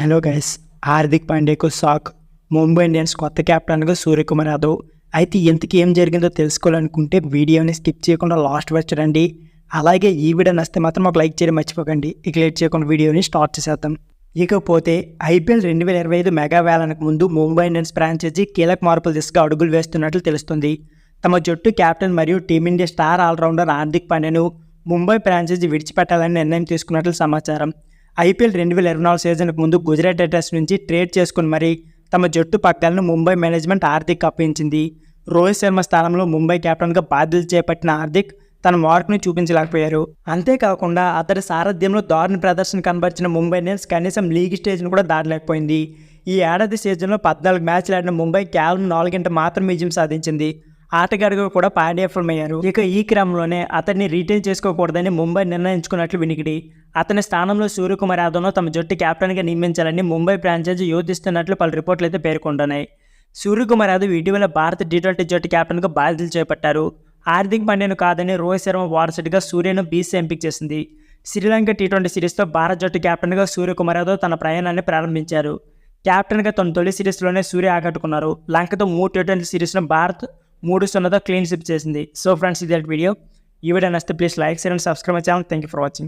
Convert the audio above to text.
Hello guys Hardik పాండేకు shock. Mumbai Indians కొత్త కెప్టెన్గా సూర్యకుమార్ యాదవ్. అయితే ఇంతకీ ఏం జరిగిందో తెలుసుకోవాలనుకుంటే వీడియోని స్కిప్ చేయకుండా లాస్ట్ వరకు చూడండి. అలాగే ఈ వీడియో నచ్చితే మాత్రం ఒక లైక్ చేయడం మర్చిపోకండి. ఇక లేట్ చేయకుండా వీడియోని స్టార్ట్ చేసేద్దాం. ఇకపోతే ఐపీఎల్ రెండు వేల ఇరవై ఐదు మెగా వేలనకు ముందు ముంబై ఇండియన్స్ ఫ్రాంచైజీ కీలక మార్పులు దిశగా అడుగులు వేస్తున్నట్లు తెలుస్తుంది. తమ జట్టు కెప్టెన్ మరియు team India star allrounder Hardik పాండ్యాను Mumbai franchise విడిచిపెట్టాలని నిర్ణయం తీసుకున్నట్లు సమాచారం. ఐపీఎల్ రెండు వేల ఇరవై నాలుగు సీజన్కు ముందు గుజరాత్ టైటన్స్ నుంచి ట్రేడ్ చేసుకుని మరీ తమ జట్టు పక్కలను ముంబై మేనేజ్మెంట్ హార్దిక్ అప్పగించింది. రోహిత్ శర్మ స్థానంలో ముంబై కెప్టెన్గా బాధ్యతలు చేపట్టిన హార్దిక్ తన మార్క్ని చూపించలేకపోయారు. అంతేకాకుండా అతడి సారథ్యంలో దారుణ ప్రదర్శన కనబరిచిన ముంబై ఇండియన్స్ కనీసం లీగ్ స్టేజ్ను కూడా దాటలేకపోయింది. ఈ ఏడాది సీజన్లో పద్నాలుగు మ్యాచ్లు ఆడిన ముంబై కేవలం నాలుగింట మాత్రం విజయం సాధించింది. ఆటగాడిగా కూడా పాండ్యఫలమయ్యారు ఇక ఈ క్రమంలోనే అతన్ని రీటైన్ చేసుకోకూడదని ముంబై నిర్ణయించుకున్నట్లు వినికిడి. అతని స్థానంలో సూర్యకుమార్ యాదవ్ను తమ జట్టు కెప్టెన్గా నియమించాలని ముంబై ఫ్రాంచైజీ యోచిస్తున్నట్లు పలు రిపోర్ట్లు అయితే పేర్కొంటున్నాయి. సూర్యకుమార్ యాదవ్ ఇటీవల భారత టీ ట్వంటీ జట్టు కెప్టెన్గా బాధ్యతలు చేపట్టారు. హార్దిక్ పాండ్యాను కాదని రోహిత్ శర్మ వారసుడిగా సూర్యను బీసీ ఎంపిక చేసింది. శ్రీలంక టీ ట్వంటీ సిరీస్తో భారత జట్టు కెప్టెన్గా సూర్యకుమార్ యాదవ్ తన ప్రయాణాన్ని ప్రారంభించారు. కెప్టెన్గా తన తొలి సిరీస్లోనే సూర్య ఆకట్టుకున్నారు. లంకతో మూడు టీ ట్వంటీ సిరీస్ను భారత్ మూడు సున్నతో క్లీన్ స్విప్ చేసింది. సో ఫ్రెండ్స్ ఇది వీడియో. ఈ వీడియో నచ్చితే ప్లీజ్ లైక్ చేయండి subscribe channel thank you for watching